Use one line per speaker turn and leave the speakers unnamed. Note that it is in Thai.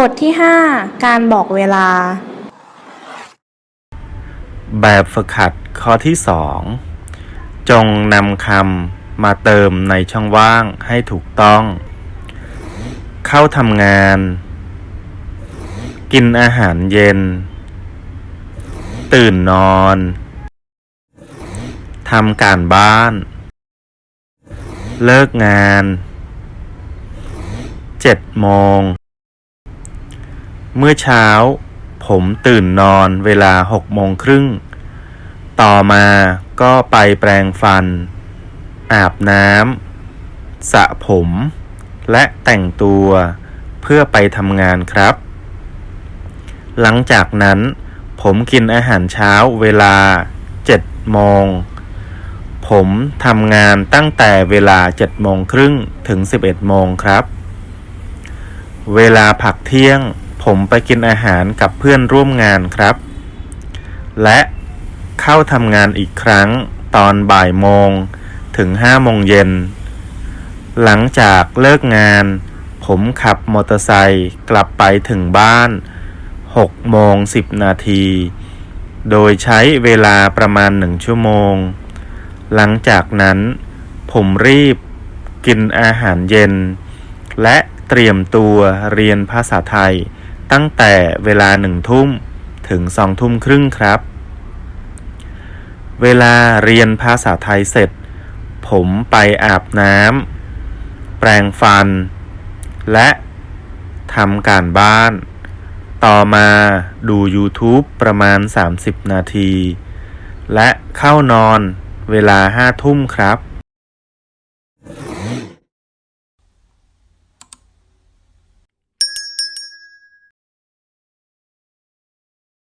บทที่ 5 การบอกเวลา
แบบฝึกหัดข้อที่ 2 จงนำคำมาเติมในช่องว่างให้ถูกต้อง เข้าทำงาน กินอาหารเย็น ตื่นนอนทำการบ้าน เลิกงาน เจ็ดโมง เมื่อเช้า ผมตื่นนอนเวลาหกโมงครึ่ง ต่อมาก็ไปแปรงฟัน อาบน้ำสระผม และแต่งตัวเพื่อไปทำงานครับ หลังจากนั้น ผมกินอาหารเช้าเวลา7โมง ผมทำงานตั้งแต่เวลา7โมงครึ่งถึง11โมงครับ เวลาพักเที่ยง ผมไปกินอาหารกับเพื่อนร่วมงานครับ และเข้าทำงานอีกครั้งตอนบ่ายโมงถึง5โมงเย็น หลังจากเลิกงาน ผมขับมอเตอร์ไซค์กลับไปถึงบ้าน6โมง10นาที โดยใช้เวลาประมาณ1ชั่วโมง หลังจากนั้น ผมรีบกินอาหารเย็น และเตรียมตัวเรียนภาษาไทย ตั้งแต่เวลาหนึ่งทุ่มถึงสองทุ่มครึ่งครับ เวลาเรียนภาษาไทยเสร็จ ผมไปอาบน้ำแปรงฟัน และทำการบ้าน ต่อมาดู YouTube ประมาณ 30 นาที และเข้านอนเวลาห้าทุ่มครับ